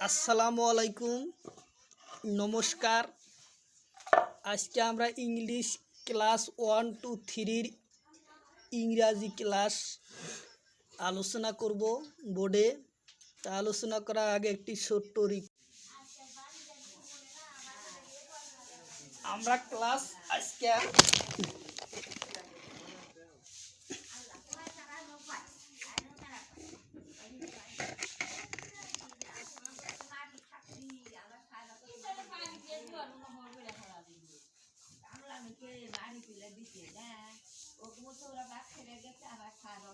আসসালামু আলাইকুম। নমস্কার। আজকে আমরা ইংলিশ ক্লাস ওয়ান টু থ্রির ইংরাজি ক্লাস আলোচনা করব বোর্ডে। তা আলোচনা করার আগে একটি ছোট্ট রিক- আমরা ক্লাস আজকে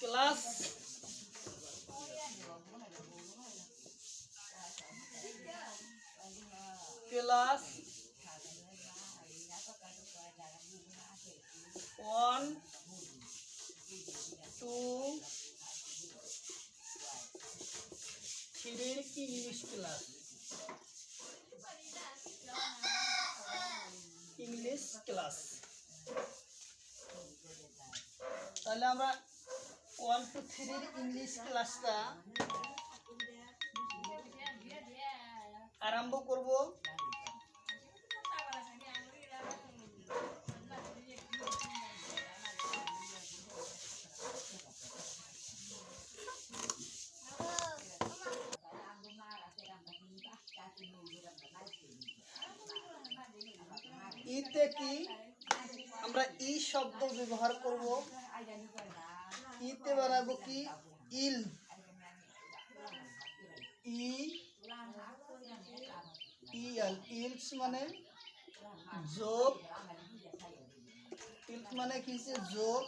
ক্লাস ক্লাস ওয়ান টু থ্রির ইংলিশ ক্লাস ইংলিশ ক্লাস তাহলে আমরা ওয়ান টু থ্রির ইংলিশ ক্লাসটা আরম্ভ করব। ইতে কি আমরা ই শব্দ ব্যবহার করব? ইতে বানাবো কি ইল ই ইল ইলস মানে যোগ ইলস মানে কি যে যোগ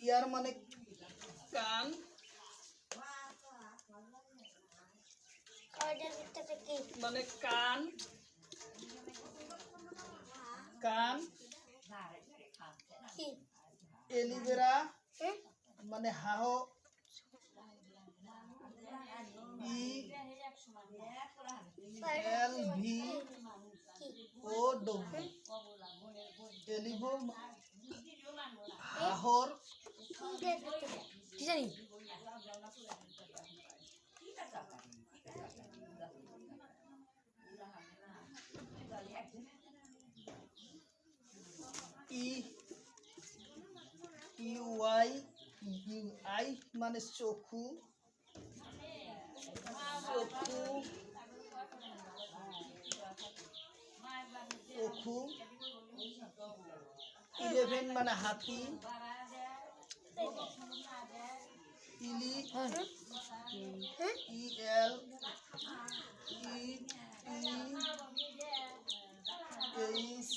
ইয়ার মানে কান মানে কান কান এলিভেরা মানে হাহ E L V O W এলিভো হাহর E U I U I মানে চক্ষু। চক্ষু। চক্ষু। ইলেভেন মানে হাতি। ইলি E L E T H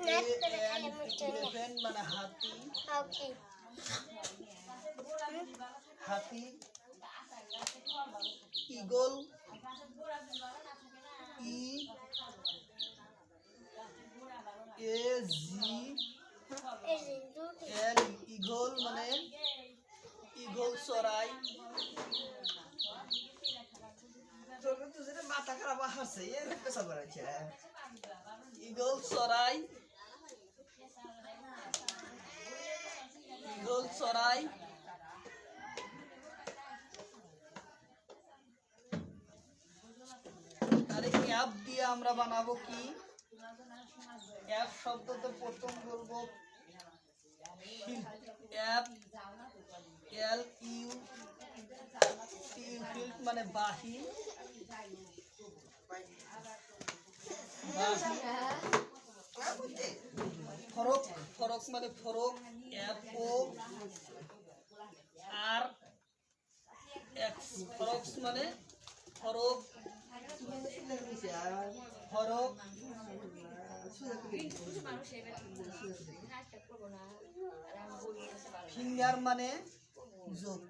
elephant মানে হাতি হাতি eagle E A G L eagle মানে ইগল চৰাই মাথা খারাপ করেছে ইগল চৰাই চৰাই আর অ্যাপ দিয়ে আমরা বানাবো কি? অ্যাপ শব্দতে প্রথম বলব। অ্যাপ মানে বাহি বাহি ফরক ফরক মানে ফরক এফ ও আর এক্স ফরক্স মানে ফরক ফরক ফিঙ্গার মানে যোগ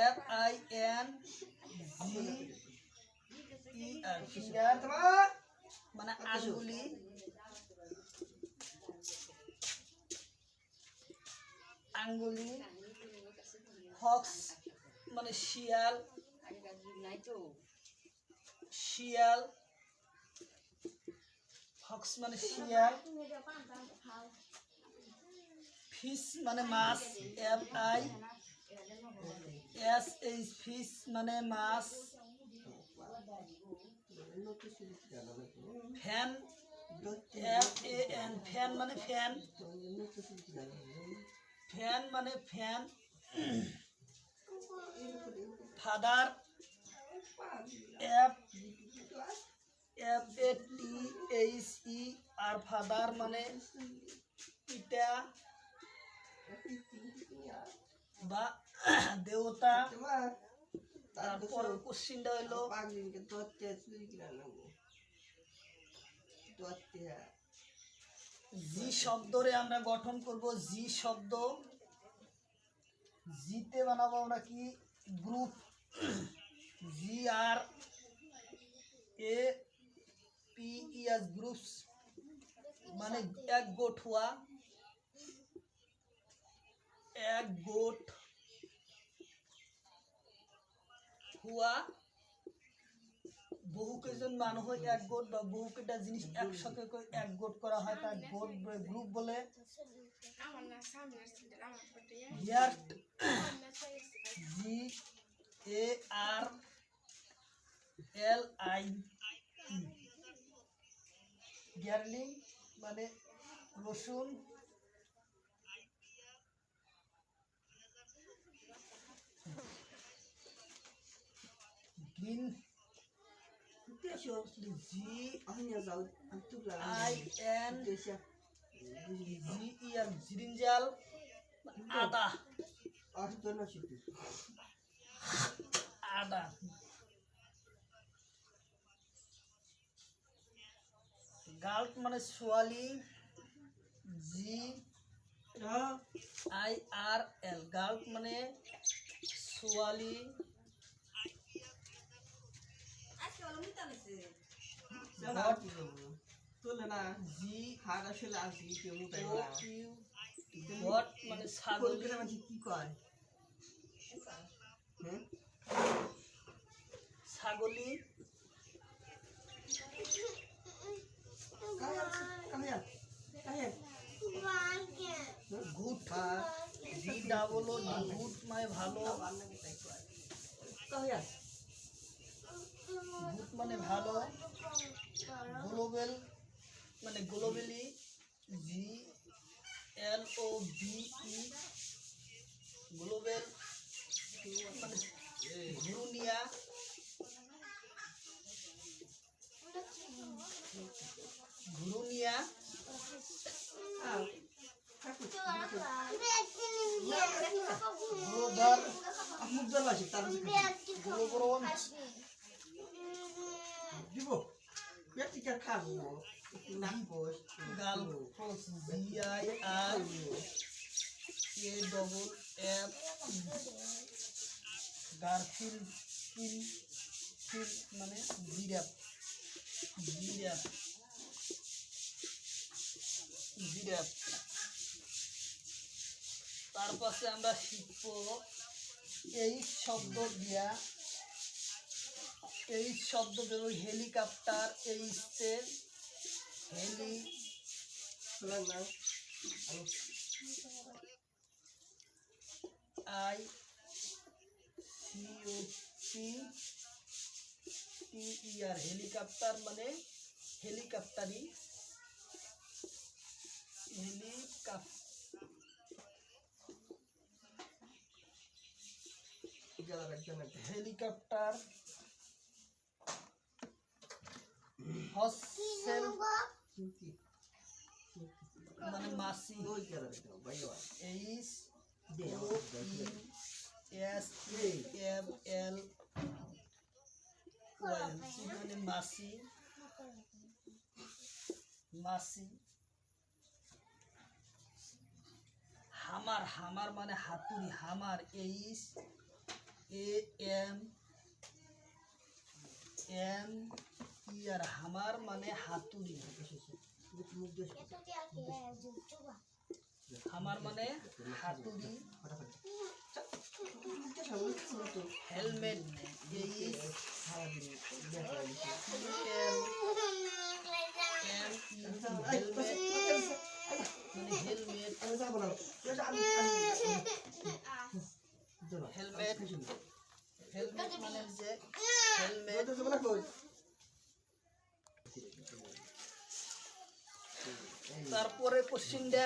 F I N G E R finger মানে আঙ্গুলি। আঙ্গুলি ফক্স মানে শিয়াল শিয়াল ফক্স মানে শিয়াল ফিশ মানে মাছ F I, S H fish মানে মাছ, fan F A N, fan মানে ফ্যান। ফ্যান মানে fan. Father, F F A T H E, R father মানে পিতা বা দেবতা তারপর কোশ্চিনটা হইল জি শব্দরে আমরা গঠন করব জি শব্দ। জিতে বানাবো আমরা কি? Group. G R A, P S groups. মানে এক গোট হওয়া এক গোট হওয়া বহু কেজন মানুষ এক গোট বা বহু কেটা জিনিস একসাথে এক গোট করা হয় তার গোট গ্রুপ বলে। জি এ আর এল আই গ্যারলিং মানে রসুন। গ্রিন জিরিঞ্জাল আদা আদা মানে সোয়ালি জি আই আর এল গাল্ট মানে সোয়ালি মানে ছাগল হ্যাঁ গুড গুড মানে ভালো কাহিয়া গুড মানে ভালো। গ্লোবাল মানে globally G L O B E global মানে ঘুরুনিয়া ঘুরুনিয়া মুখ জ্বলা আছে, তার গ্লোবরন দিব ব্যক্তিকে খাব একটু নাচবো গাল G I R A double F গারফিল ফিল ফিল মানে জিরাপ জিরাপ জিরাপ তার পাশে আমরা শিখব এই শব্দ দিয়া এই শব্দ বেরো হেলিকপ্টার, এই stage heli I C O P T E R, helicopter মানে হেলিকপ্টার জ্বালা হেলিকপ্টার। হসেল মানে মাসি। এইচ এস এম এল মানে মাসি। মাসি। হামার হামার মানে হাতুড়ি hammer H A M M E R hammer মানে হাতুড়ি? হামার মানে হাতুড়ি। Helmet helmet helmet helmet helmet মানে যে হেলমেট তারপরে কোশ্চিনটা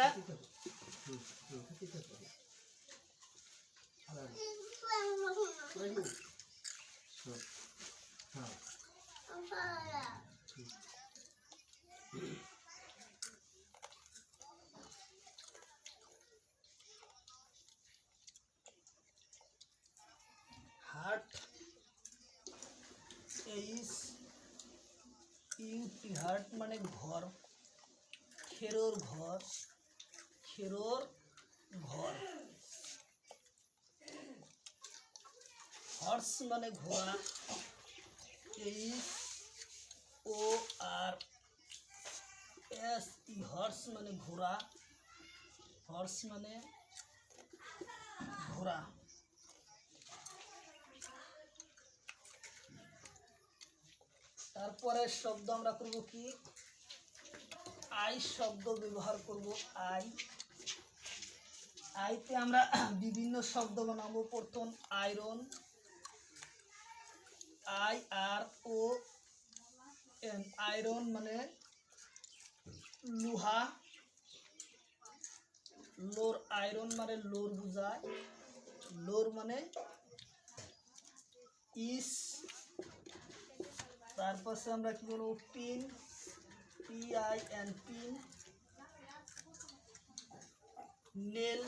heart H U T heart মানে ঘর খেরোর ঘর খেরোর ঘর। হর্স মানে ঘোড়া ও আর এস ই হর্স মানে ঘোড়া, হর্স মানে ঘোড়া। তারপরে শব্দ আমরা করব কি? আই শব্দ ব্যবহার করব, আই। আইতে আমরা বিভিন্ন শব্দ বানাবো। প্রথম iron, I R O N iron মানে লোহা। লোর আয়রন মানে লোর বুঝায়। লোর মানে ইস। তারপর আমরা কি বলব pin. P I N pin nail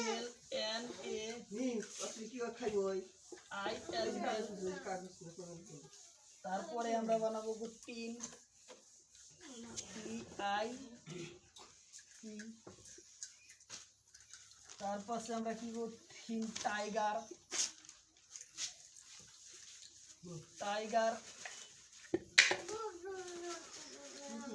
nail N A নি আপনি কি খাইব ওই আই এল নেল তারপরে আমরা বানাবো পিন পি আই পি তারপর সে আমরা কি করব? থিন টাইগার টাইগার ওইসে ওই খাবি H I V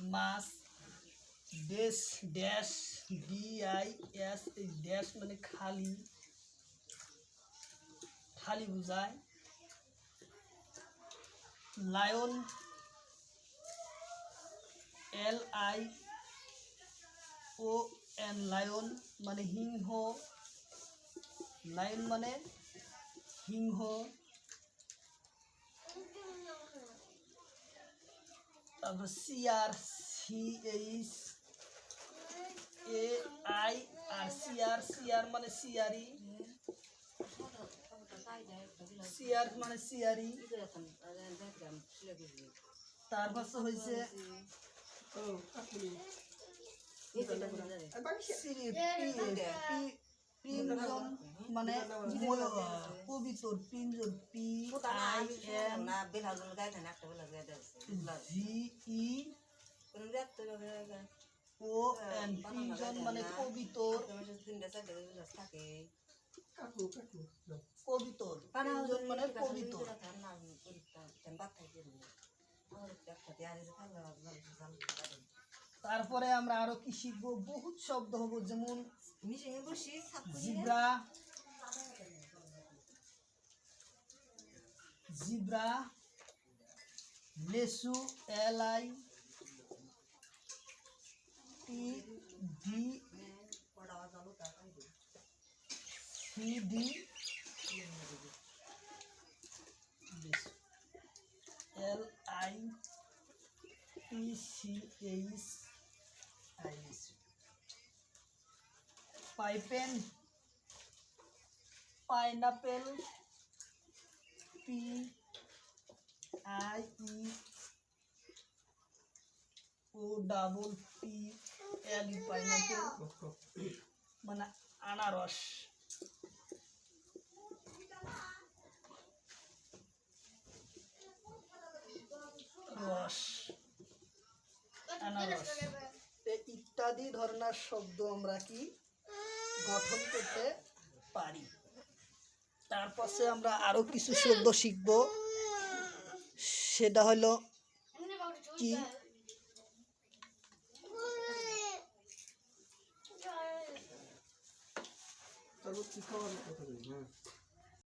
much dash dash, D I S H dash মানে খালি। খালি বোঝায়। Lion, L I O N, lion মানে সিংহ লায়ন মানে সিংহ তারপর chair C H A I R chair chair মানে সিআরি সিআর মানে সিআরি তারপর তো হয়েছে ও সিরি পি- পিঞ্জন মানে পবিত্র pigeon P I N G E O N pigeon মানে পবিত্র। পবিত্র পিঞ্জন মানে পবিত্র। তারপরে আমরা আরও কি শিখব? বহুত শব্দ হব, যেমন zebra zebra, লেসু, L I T D C D L I T C, H pineapple, pineapple, P I E, O double P L pineapple মানে আনারস। রস, আনারস। ইত্যাদি ধরনের শব্দ আমরা কি গঠন করতে পারি। তারপরে আমরা আরও কিছু শব্দ শিখব। সেটা হলো কি?